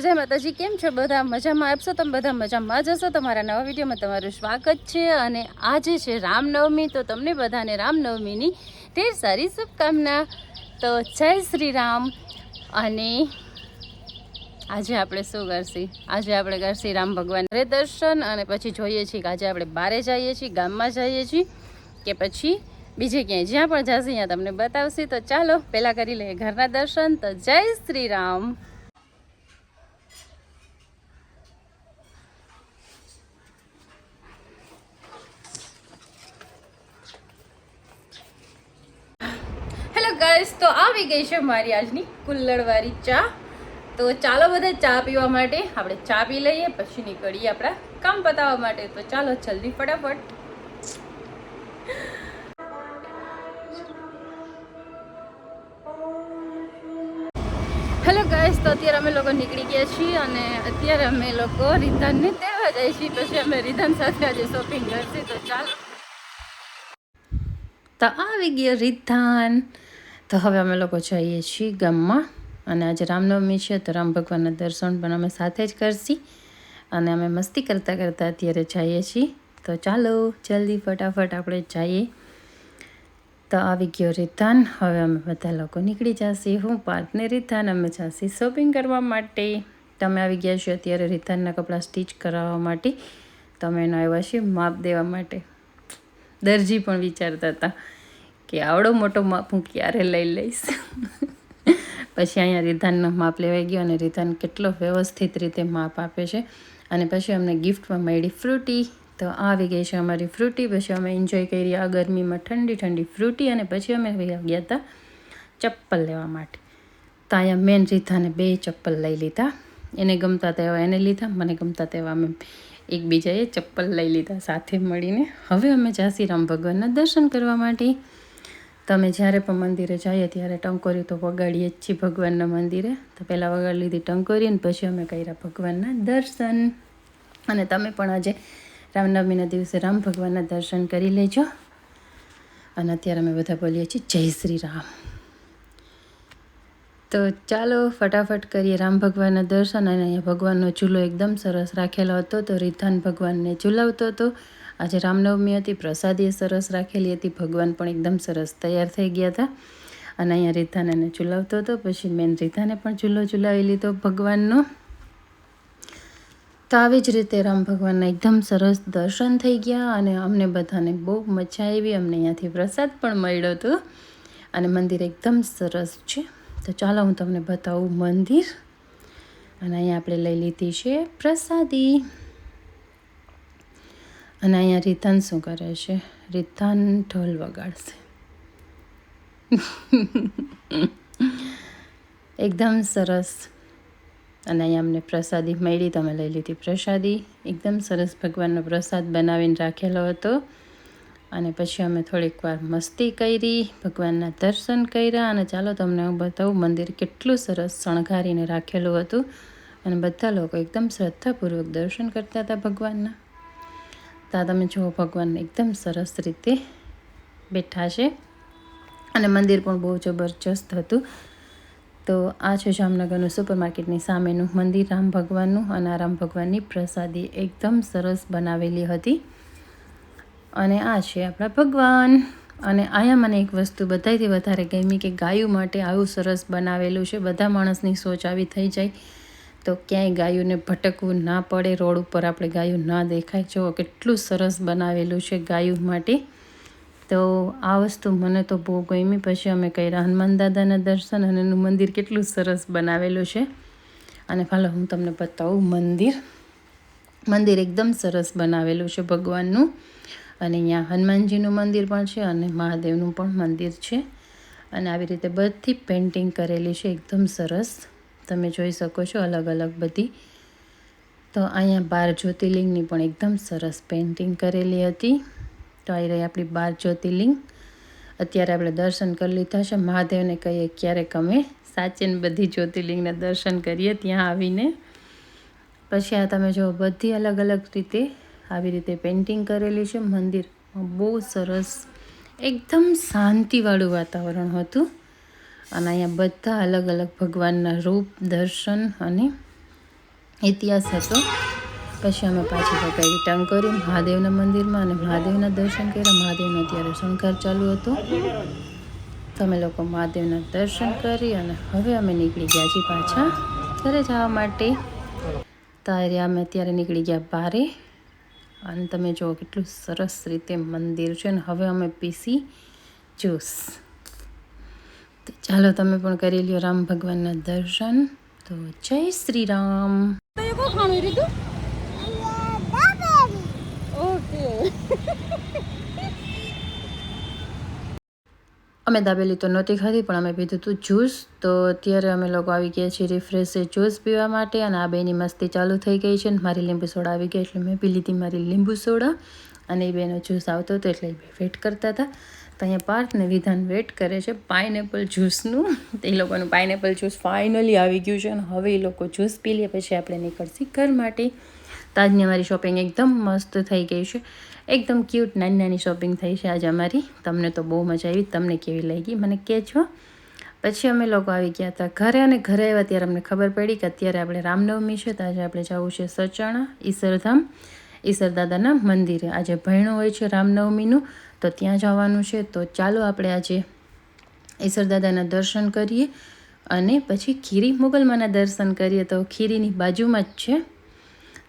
જય માતાજી, કેમ છો? બધા મજામાં? આપશો તમે બધા મજામાં જ હશો? તમારા નવા વિડીયોમાં તમારું સ્વાગત છે અને આજે છે રામનવમી, તો તમને બધાને રામનવમીની ઢેર સારી શુભકામના. તો જય શ્રી રામ અને આજે આપણે શું કરશી? આજે આપણે કરશી રામ ભગવાન રે દર્શન અને પછી જોઈએ છીએ કે આજે આપણે બારે જઈએ છીએ, ગામમાં જઈએ છીએ કે પછી બીજે ક્યાંય? જ્યાં પણ જશે ત્યાં તમને બતાવશે. તો ચાલો, પહેલાં કરી લઈએ ઘરના દર્શન. તો જય શ્રી રામ હેલો ગાઈસ તો આવી ગઈ છે મારી આજની કુલ્લડવાળી ચા. તો ચાલો બધા ચા પીવા માટે આપણે ચા પી લઈએ, પછી નીકળીએ આપણા કામ પતાવવા માટે. તો ચાલો જલ્દી ફટાફટ. હેલો ગાઈસ તો અત્યારે અમે લોકો નીકળી ગયા છીએ અને અત્યારે અમે લોકો રિધાનને તેડવા જઈએ છીએ. પછી અમે રિધાન સાથે આજે શોપિંગ કરશું. તો ચાલો. તો આવી ગયો રિધાન તો હવે અમે લોકો જઈએ છીએ ગામમાં. અને આજે રામનવમી છે, તો રામ ભગવાનના દર્શન પણ અમે સાથે જ કરશી. અને અમે મસ્તી કરતાં કરતાં અત્યારે જઈએ છીએ. તો ચાલો, જલ્દી ફટાફટ આપણે જઈએ. તો આવી ગયો રીતાન હવે અમે બધા લોકો નીકળી જશે. હું પાર્થને રીતાન અમે જશે શોપિંગ કરવા માટે. તમે આવી ગયા છો અત્યારે રીતાનના કપડાં સ્ટીચ કરાવવા માટે. તમે એનો આવ્યા છીએ માપ દેવા માટે. દરજી પણ વિચારતા હતા. કે આવડો મોટો માપ હું ક્યારે લઈ લઈશ? પછી અહીંયા રિધાનનો માપ લેવાઈ ગયો અને રિધાન કેટલો વ્યવસ્થિત રીતે માપ આપે છે. અને પછી અમને ગિફ્ટમાં મળી ફ્રૂટી. તો આવી ગઈ છે અમારી ફ્રૂટી. પછી અમે એન્જોય કરી આ ગરમીમાં ઠંડી ઠંડી ફ્રૂટી અને પછી અમે ગયા હતા ચપ્પલ લેવા માટે. તો અહીંયા મેન રીધાને બે ચપ્પલ લઈ લીધા. એને ગમતા તેવા એને લીધા, મને ગમતા તેવા અમે એકબીજાએ ચપ્પલ લઈ લીધા સાથે મળીને. હવે અમે જાસીરામ ભગવાનના દર્શન કરવા માટે તમે જ્યારે પણ મંદિરે જઈએ ત્યારે ટંકોરી તો વગાડીએ જ છીએ ભગવાનના મંદિરે. તો પહેલાં વગાડી લીધી ટંકોરી અને પછી અમે કર્યા ભગવાનના દર્શન. અને તમે પણ આજે રામનવમીના દિવસે રામ ભગવાનના દર્શન કરી લેજો. અને અત્યારે અમે બધા બોલીએ છીએ જય શ્રી રામ. તો ચાલો ફટાફટ કરીએ રામ ભગવાનના દર્શન. અને અહીંયા ભગવાનનો ચૂલો એકદમ સરસ રાખેલો હતો. તો રીધાન ભગવાનને ચૂલાવતો હતો. આજે રામનવમી હતી, પ્રસાદી સરસ રાખેલી હતી, ભગવાન પણ એકદમ સરસ તૈયાર થઈ ગયા હતા. અને અહીંયા રીધાને એને ચૂલાવતો હતો, પછી મેન રીધાને પણ ચૂલો ચૂલાવી લીધો ભગવાનનો. તો આવી જ રીતે રામ ભગવાનના એકદમ સરસ દર્શન થઈ ગયા અને અમને બધાને બહુ મજા આવી. અમને અહીંયાથી પ્રસાદ પણ મળ્યો હતો. અને મંદિર એકદમ સરસ છે. તો ચાલો હું તમને બતાવું મંદિર. અને અહીંયા આપણે લઈ લીધી છે પ્રસાદી. અને અહીંયા રીતાન શું કરે છે? રીતાન ઢોલ વગાડશે. એકદમ સરસ. અને અહીંયા અમને પ્રસાદી મળી, તમે લઈ લીધી પ્રસાદી. એકદમ સરસ ભગવાનનો પ્રસાદ બનાવીને રાખેલો હતો. અને પછી અમે થોડીક વાર મસ્તી કરી, ભગવાનના દર્શન કર્યા. અને ચાલો તમને હું બતાવું, મંદિર કેટલું સરસ શણગારીને રાખેલું હતું. અને બધા લોકો એકદમ શ્રદ્ધાપૂર્વક દર્શન કરતા હતા ભગવાનના. ત્યાં તમે જુઓ, ભગવાન એકદમ સરસ રીતે બેઠા છે. અને મંદિર પણ બહુ જબરજસ્ત હતું. તો આ છે જામનગરનું સુપર માર્કેટની સામેનું મંદિર. રામ ભગવાનનું અને આ રામ ભગવાનની પ્રસાદી એકદમ સરસ બનાવેલી હતી. અને આ છે આપણા ભગવાન. અને અહીંયા મને એક વસ્તુ બધાથી વધારે ગમી કે ગાયું માટે આવું સરસ બનાવેલું છે. બધા માણસની સોચ આવી થઈ જાય. તો ક્યાંય ગાયોને ભટકવું ના પડે, રોડ ઉપર આપણે ગાયું ના દેખાય. જો કેટલું સરસ બનાવેલું છે ગાયું માટે. તો આ વસ્તુ મને તો બહુ ગમી. પછી અમે કર્યા હનુમાન દાદાના દર્શન અને એનું મંદિર કેટલું સરસ બનાવેલું છે. અને હાલો, હું તમને બતાવું મંદિર. મંદિર એકદમ સરસ બનાવેલું છે ભગવાનનું. અને અહીંયા હનુમાનજીનું મંદિર પણ છે અને મહાદેવનું પણ મંદિર છે. અને આવી રીતે બધી પેઇન્ટિંગ કરેલી છે. એકદમ સરસ. તમે જોઈ શકો છો અલગ અલગ બધી. તો અહીંયા બાર જ્યોતિર્લિંગની પણ એકદમ સરસ પેઇન્ટિંગ કરેલી હતી. તો આવી રહી આપણી બાર જ્યોતિર્લિંગ. અત્યારે આપણે દર્શન કરી લીધા છે. મહાદેવને કહીએ ક્યારેક અમે સાચીને બધી જ્યોતિર્લિંગના દર્શન કરીએ ત્યાં આવીને. પછી આ તમે જો બધી અલગ અલગ રીતે આવી રીતે પેઇન્ટિંગ કરેલી છે. મંદિર બહુ સરસ, એકદમ શાંતિવાળું વાતાવરણ હતું. અને અહીંયા બધા અલગ અલગ ભગવાનના રૂપ, દર્શન અને ઇતિહાસ હતો. પછી અમે પાછી પકાઈ રિટર્ન કરી, મહાદેવના મંદિરમાં અને મહાદેવના દર્શન કર્યા. મહાદેવનો ત્યારે શણગાર ચાલુ હતો. તમે લોકો મહાદેવના દર્શન કરી અને હવે અમે નીકળી ગયા છીએ પાછા ઘરે જવા માટે. ત્યારે અમે અત્યારે નીકળી ગયા બારે. અને તમે જુઓ કેટલું સરસ રીતે મંદિર છે અને હવે અમે પીસી જ્યુસ. તો ચાલો તમે પણ કરી લ્યો રામ ભગવાનના દર્શન. તો જય શ્રી રામ. અમે દાબેલી તો નહોતી ખાધી પણ અમે પીધું હતું જ્યુસ. તો અત્યારે અમે લોકો આવી ગયા છીએ રિફ્રેશ જ્યુસ પીવા માટે અને આ બેની મસ્તી ચાલુ થઈ ગઈ છે ને મારી લીંબુ સોડા આવી ગઈ એટલે મેં પી લીધી મારી લીંબુ સોડા. અને એ બેનો જ્યુસ આવતો હતો એટલે એ બે વેટ કરતા હતા. તો અહીંયા પાર્થ ને વિધાન વેટ કરે છે પાઇનેપલ જ્યુસનું. એ લોકોનું પાઇનેપલ જ્યુસ ફાઇનલી આવી ગયું છે અને હવે એ લોકો જ્યુસ પી લે, પછી આપણે નીકળશી ઘર માટે. તાજની અમારી શોપિંગ એકદમ મસ્ત થઈ ગઈ છે. એકદમ ક્યુટ નાની નાની શોપિંગ થઈ છે આજે અમારી. તમને તો બહુ મજા આવી, તમને કેવી લાગી, મને કહેજો. પછી અમે લોકો આવી ગયા હતા ઘરે અને ઘરે આવ્યા ત્યારે અમને ખબર પડી કે અત્યારે આપણે રામનવમી છે, તો આજે આપણે જવું છે સચાણા, ઈસરધામ. ઈસર દાદાના મંદિરે. આજે ભયણું હોય છે રામનવમીનું. તો ત્યાં જવાનું છે. તો ચાલો આપણે આજે ઈસરદાદાના દર્શન કરીએ અને પછી ખીરી મોગલમાના દર્શન કરીએ. તો ખીરીની બાજુમાં જ છે.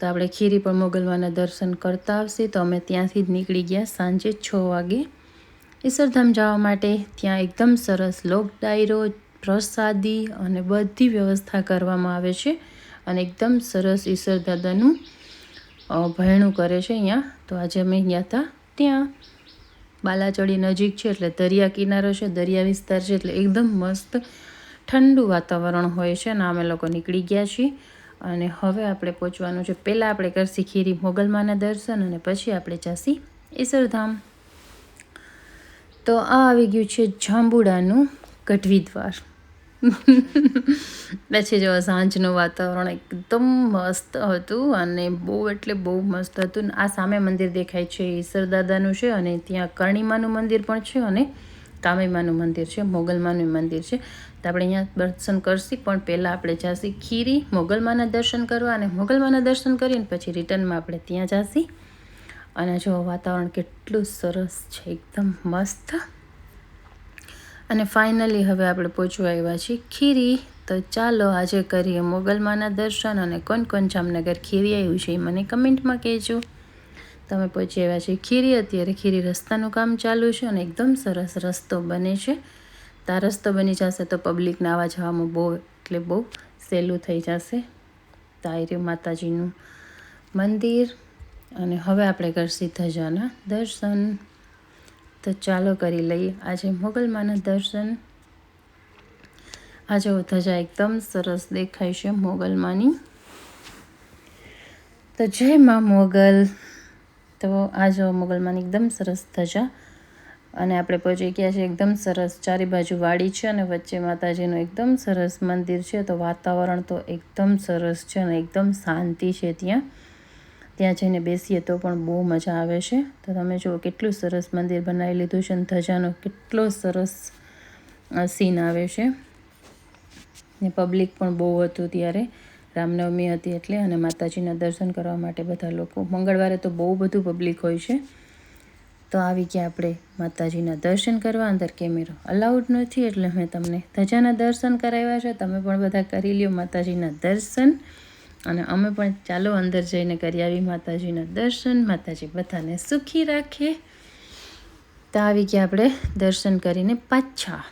તો આપણે ખીરી પણ મોગલમાના દર્શન કરતા આવશે. તો અમે ત્યાંથી જ નીકળી ગયા સાંજે છ વાગે. ઈસરધામ જવા માટે ત્યાં એકદમ સરસ લોક ડાયરો પ્રસાદી અને બધી વ્યવસ્થા કરવામાં આવે છે અને એકદમ સરસ ઈસર દાદાનું અ, કરે છે અહીંયા. તો આજે અમે ગયા હતા ત્યાં. બાલાચડી નજીક છે એટલે દરિયા કિનારો છે, દરિયા વિસ્તાર છે એટલે એકદમ મસ્ત ઠંડુ વાતાવરણ હોય છે અને અમે લોકો નીકળી ગયા છીએ. અને હવે આપણે પહોંચવાનું છે. પહેલાં આપણે કરશી ખીરી મોગલમાના દર્શન અને પછી આપણે જશી ઈસરધામ. તો આ આવી ગયું છે જાંબુડાનું ગઢવી દ્વાર પછી જો સાંજનું વાતાવરણ એકદમ મસ્ત હતું અને બહુ એટલે બહુ મસ્ત હતું. આ સામે મંદિર દેખાય છે, ઈસર દાદાનું છે અને ત્યાં કર્ણિમાનું મંદિર પણ છે અને કામેમાનું મંદિર છે, મોગલમાનું મંદિર છે. તો આપણે અહીંયા દર્શન કરશી, પણ પહેલાં આપણે જાશી ખીરી, મોગલમાના દર્શન કરવા અને મોગલમાના દર્શન કરીને પછી રિટર્નમાં આપણે ત્યાં જાશી. અને જો વાતાવરણ કેટલું સરસ છે, એકદમ મસ્ત. અને ફાઇનલી હવે આપણે પહોંચવા આવ્યા છીએ ખીરી. તો ચાલો આજે કરીએ મોગલમાના દર્શન અને કોણ કોણ જામનગર ખીરી આવ્યું છે એ મને કમેન્ટમાં કહેજો. તમે પહોંચી આવ્યા છીએ ખીરી. અત્યારે ખીરી રસ્તાનું કામ ચાલુ છે અને એકદમ સરસ રસ્તો બને છે. તો રસ્તો બની જશે તો પબ્લિકને આવવા જવામાં બહુ, એટલે બહુ સહેલું થઈ જશે. તાયરી માતાજીનું મંદિર. અને હવે આપણે કરશી ધજાના દર્શન. તો ચાલો કરી લઈએ. આજે મોગલમાના દર્શન. આજે ધજા એકદમ સરસ દેખાય છે મોગલમાની. તો જય મા મોગલ. તો આજે મોગલમાની એકદમ સરસ ધજા. અને આપણે પહોંચી ગયા છે એકદમ સરસ ચારે બાજુ વાડી છે અને વચ્ચે માતાજીનું એકદમ સરસ મંદિર છે. તો વાતાવરણ તો એકદમ સરસ છે અને એકદમ શાંતિ છે ત્યાં. ત્યાં જઈને બેસીએ તો પણ બહુ મજા આવે છે. તો તમે જુઓ કેટલું સરસ મંદિર બનાવી લીધું છે અને ધજાનો કેટલો સરસ સીન આવે છે. ને પબ્લિક પણ બહુ હતું ત્યારે. રામનવમી હતી એટલે અને માતાજીના દર્શન કરવા માટે બધા લોકો. મંગળવારે તો બહુ બધું પબ્લિક હોય છે. તો આવી ગયા આપણે માતાજીના દર્શન કરવા અંદર કેમેરો અલાઉડ નથી એટલે મેં તમને ધજાના દર્શન કરાવ્યા છે. તમે પણ બધા કરી લ્યો માતાજીના દર્શન. અને અમે પણ ચાલો અંદર જઈને કરી આવી માતાજીના દર્શન, માતાજી બધાને સુખી રાખે. તો આવી ગયા આપણે દર્શન કરીને પાછા.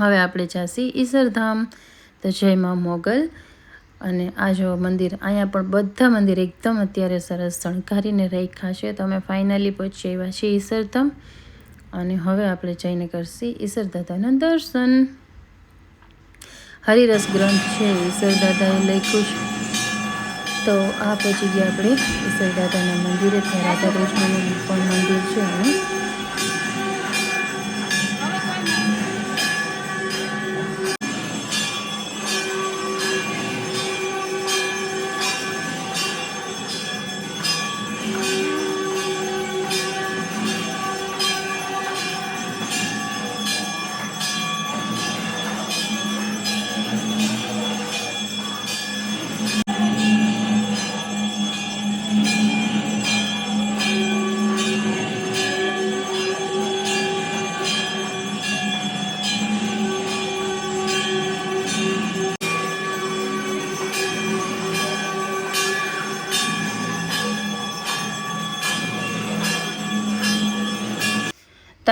હવે આપણે જાસી ઈસરધામ. તો જય માં મોગલ. અને આ જો મંદિર, અહીંયા પણ બધા મંદિર એકદમ અત્યારે સરસ શણગારીને રાખ્યા છે. તો અમે ફાઇનલી પહોંચી આવ્યા છીએ ઈસરધામ. અને હવે આપણે જઈને કરશી ઈસર દાદાના દર્શન. હરિરસ ગ્રંથ છે ઈશ્વરદાદાએ દાદાએ લખ્યું છે. તો આ પહોંચી ગયા આપણે ઈશ્વરદાદાના મંદિરે. ત્યાં રાધા કૃષ્ણનું પણ મંદિર છે અને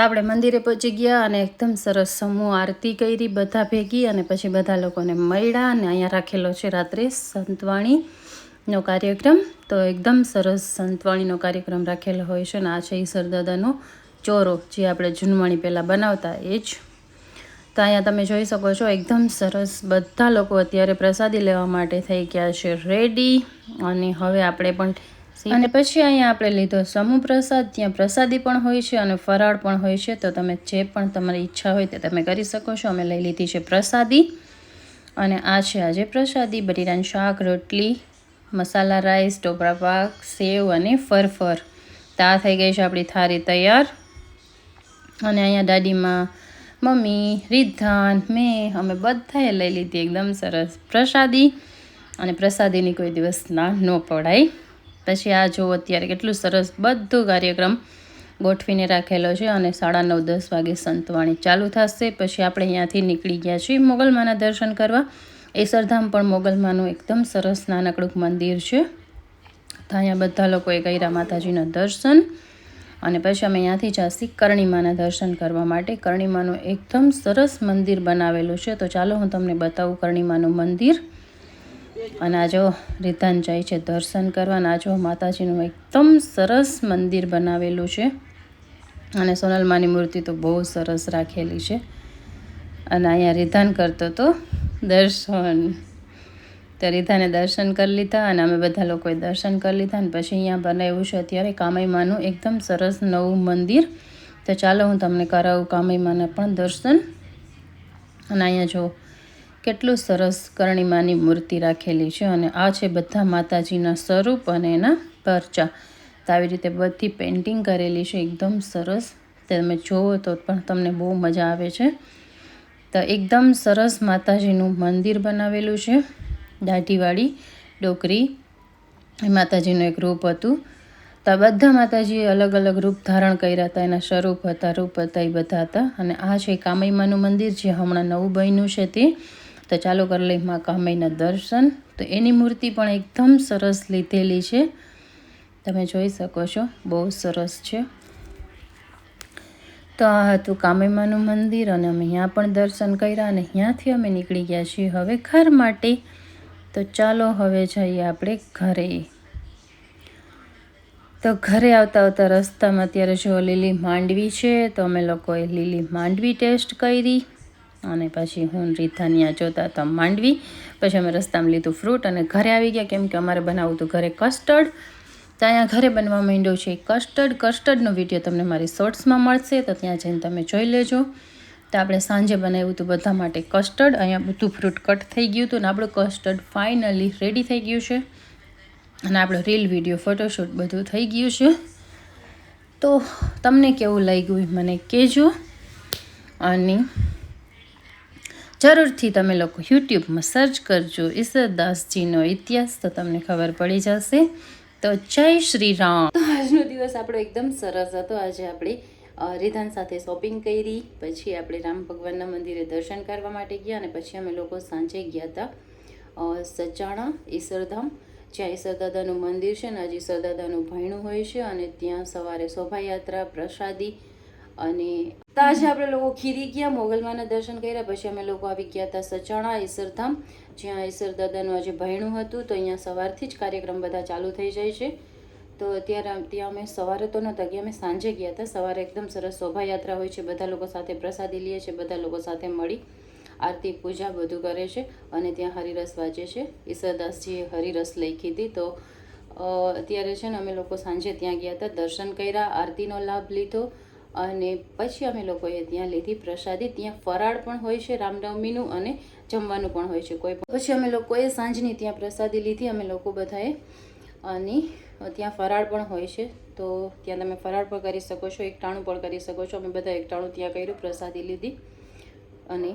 આપણે મંદિરે પહોંચી ગયા અને એકદમ સરસ સમૂહ આરતી કરી, બધા ભેગી અને પછી બધા લોકોને મળ્યા અને અહીંયા રાખેલો છે રાત્રે સંતવાણીનો કાર્યક્રમ. તો એકદમ સરસ સંતવાણીનો કાર્યક્રમ રાખેલો હોય છે અને આ છે ઈશ્વર દાદાનો ચોરો, જે આપણે જૂનવાણી પહેલાં બનાવતા એ જ. તો અહીંયા તમે જોઈ શકો છો એકદમ સરસ બધા લોકો અત્યારે પ્રસાદી લેવા માટે થઈ ગયા છે, રેડી. અને હવે આપણે પણ અને પછી અહીંયા આપણે લીધો સમૂહ પ્રસાદ, ત્યાં પ્રસાદી પણ હોય છે અને ફરાળ પણ હોય છે. તો તમે જે પણ તમારી ઈચ્છા હોય તે તમે કરી શકો છો. અમે લઈ લીધી છે પ્રસાદી. અને આ છે આજે પ્રસાદી બટેટાનું શાક, રોટલી, મસાલા રાઈસ ટોપરા પાક, સેવ અને ફરફર. તો આ થઈ ગઈ છે આપણી થાળી તૈયાર. અને અહીંયા દાદીમાં મમ્મી રિદ્ધાન મેં, અમે બધાએ લઈ લીધી. એકદમ સરસ પ્રસાદી. અને પ્રસાદીની કોઈ દિવસ ના ન પડાય. પછી આ જુઓ અત્યારે કેટલું સરસ બધું કાર્યક્રમ ગોઠવીને રાખેલો છે અને સાડા નવ, દસ વાગે સંતવાણી ચાલુ થશે. પછી આપણે અહીંયાથી નીકળી ગયા છીએ મોગલમાના દર્શન કરવા. એસરધામ પણ મોગલમાનું એકદમ સરસ નાનકડું મંદિર છે. તો અહીંયા બધા લોકોએ કર્યા માતાજીના દર્શન. અને પછી અમે અહીંયાથી જાસી કરણીમાના દર્શન કરવા માટે. કરણીમાનું એકદમ સરસ મંદિર બનાવેલું છે. તો ચાલો હું તમને બતાવું કરણીમાનું મંદિર. અને આજો રિધાન જાય છે દર્શન કરવા અને આ માતાજીનું એકદમ સરસ મંદિર બનાવેલું છે. અને સોનલમાની મૂર્તિ તો બહુ સરસ રાખેલી છે. અને અહીંયા રિધાન કરતો તો દર્શન. તો રીધાને દર્શન કરી લીધા અને અમે બધા લોકોએ દર્શન કરી લીધા અને પછી અહીંયા બનાવ્યું છે અત્યારે કામયમાનું એકદમ સરસ નવું મંદિર. તો ચાલો હું તમને કરાવું કામયમાના પણ દર્શન. અને અહીંયા જો કેટલું સરસ કરણીમાની મૂર્તિ રાખેલી છે અને આ છે બધા માતાજીના સ્વરૂપ અને એના પરચા. તો આવી રીતે બધી પેઇન્ટિંગ કરેલી છે, એકદમ સરસ. તમે જુઓ તો પણ તમને બહુ મજા આવે છે. તો એકદમ સરસ માતાજીનું મંદિર બનાવેલું છે, દાઢીવાળી ડોકરી. એ માતાજીનું એક રૂપ હતું. તો બધા માતાજીએ અલગ અલગ રૂપ ધારણ કર્યા હતા, એના સ્વરૂપ હતા, રૂપ હતા, એ બધા હતા. અને આ છે કામૈમાનું મંદિર, જે હમણાં નવું બન્યું છે તે. તો ચાલો કરી લઈ માં કામૈના દર્શન. તો એની મૂર્તિ પણ એકદમ સરસ લીધેલી છે. તમે જોઈ શકો છો, બહુ સરસ છે. તો આ હતું કામયમાનું મંદિર અને અમે અહીંયા પણ દર્શન કર્યા અને ત્યાંથી અમે નીકળી ગયા છીએ હવે ઘર માટે. તો ચાલો હવે જઈએ આપણે ઘરે. તો ઘરે આવતા આવતા રસ્તામાં અત્યારે જો લીલી માંડવી છે, તો અમે લોકોએ લીલી માંડવી ટેસ્ટ કરી. અને પછી હું રીધાનિયા જોતા હતા માંડવી. પછી અમે રસ્તામાં લીધું ફ્રૂટ અને ઘરે આવી ગયા. કેમ કે અમારે બનાવવું હતું ઘરે કસ્ટર્ડ તો અહીંયા ઘરે બનવા માંડ્યો છે કસ્ટર્ડ કસ્ટર્ડનો વીડિયો તમને મારી શોર્ટ્સમાં મળશે. તો ત્યાં જઈને તમે જોઈ લેજો. તો આપણે સાંજે બનાવ્યું હતું બધા માટે કસ્ટર્ડ અહીંયા બધું ફ્રૂટ કટ થઈ ગયું હતું ને આપણું કસ્ટર્ડ ફાઇનલી રેડી થઈ ગયું છે. અને આપણો રીલ વીડિયો ફોટોશૂટ બધું થઈ ગયું છે. તો તમને કેવું લાગ્યું મને કહેજો. અને જરૂરથી તમે લોકો યુટ્યુબમાં સર્ચ કરજો ઈશ્વરદાસજીનો ઇતિહાસ તો તમને ખબર પડી જશે. તો જય શ્રી રામ તો આજનો દિવસ આપણો એકદમ સરસ હતો. આજે આપણે રિધાન સાથે શોપિંગ કરી, પછી આપણે રામ ભગવાનના મંદિરે દર્શન કરવા માટે ગયા અને પછી અમે લોકો સાંજે ગયા હતા સચાણા ઈશ્વરધામ જ્યાં ઈશ્વરદાદાનું મંદિર છે ને આજે ઈશ્વરદાદાનું દાદાનું ભાઈણું હોય છે અને ત્યાં સવારે શોભાયાત્રા, પ્રસાદી અને આજે આપણે લોકો ખીરી ગયા, મોગલમાના દર્શન કર્યા, પછી અમે લોકો આવી ગયા હતા સચાણા, ઈસરધામ, જ્યાં ઈસર દાદાનું આજે ભાઈણું હતું, તો અહીંયા સવારથી જ કાર્યક્રમ બધા ચાલુ થઈ જાય છે. તો અત્યારે ત્યાં અમે સવારે તો નહોતા ગયા, અમે સાંજે ગયા હતા. સવારે એકદમ સરસ શોભાયાત્રા હોય છે, બધા લોકો સાથે પ્રસાદી લઈએ છે, બધા લોકો સાથે મળી આરતી, પૂજા બધું કરે છે અને ત્યાં હરિરસ વાંચે છે. ઈશ્વરદાસજીએ હરિરસ લખી હતી. તો અત્યારે છે ને અમે લોકો સાંજે ત્યાં ગયા હતા, દર્શન કર્યા, આરતીનો લાભ લીધો અને પછી અમે લોકોએ ત્યાં લીધી પ્રસાદી. ત્યાં ફરાળ પણ હોય છે રામનવમીનું અને જમવાનું પણ હોય છે કોઈ પછી અમે લોકોએ સાંજની ત્યાં પ્રસાદી લીધી. અમે લોકો બધાએ અને ત્યાં ફરાળ પણ હોય છે. તો ત્યાં તમે ફરાળ પણ કરી શકો છો એકટાણું પણ કરી શકો છો. અમે બધા એકટાણું ત્યાં કર્યું, પ્રસાદી લીધી. અને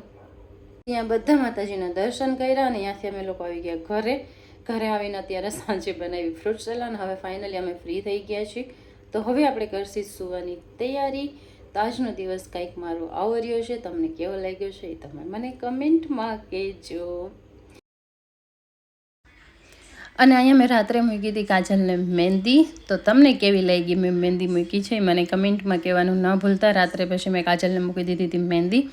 ત્યાં બધા માતાજીના દર્શન કર્યા અને ત્યાંથી અમે લોકો આવી ગયા ઘરે. ઘરે આવીને અત્યારે સાંજે બનાવી ફ્રૂટ સલાડ હવે ફાઇનલી અમે ફ્રી થઈ ગયા છીએ. તો હવે આપણે કરશી સુવાની તૈયારી. તો આજનો દિવસ કંઈક મારો આવો રહ્યો છે, તમને કેવો લાગ્યો છે એ તમે મને કમેન્ટમાં કહેજો. અને અહીંયા મેં રાત્રે મૂકી હતી કાજલને મહેંદી. તો તમને કેવી લાગી મેં મહેંદી મૂકી છે મને કમેન્ટમાં કહેવાનું ન ભૂલતા. રાત્રે પછી મેં કાજલને મૂકી દીધી હતી મહેંદી.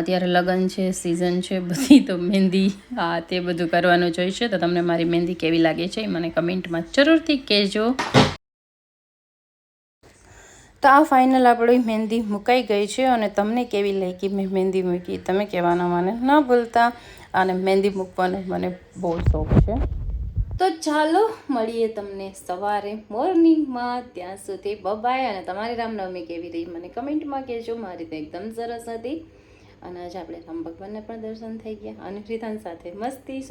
અત્યારે લગ્ન છે સિઝન છે, બધી તો મહેંદી, આ તે બધું કરવાનું જોઈશે તો તમને મારી મહેંદી કેવી લાગે છે એ મને કમેન્ટમાં જરૂરથી કહેજો. તો આ ફાઇનલ આપણી મહેંદી મુકાઈ ગઈ છે અને તમને કેવી લાગી મેં મહેંદી મૂકી? તમે કહેવાના મને ન ભૂલતા અને મહેંદી મૂકવાનો મને બહુ શોખ છે. તો ચાલો મળીએ તમને સવારે મોર્નિંગમાં ત્યાં સુધી બબાય અને તમારી રામનવમી કેવી રહી મને કમેન્ટમાં કહેજો. મારી તો એકદમ સરસ હતી. અને આજે આપણે રામ ભગવાનને પણ દર્શન થઈ ગયા અને રીધાન સાથે મસ્તી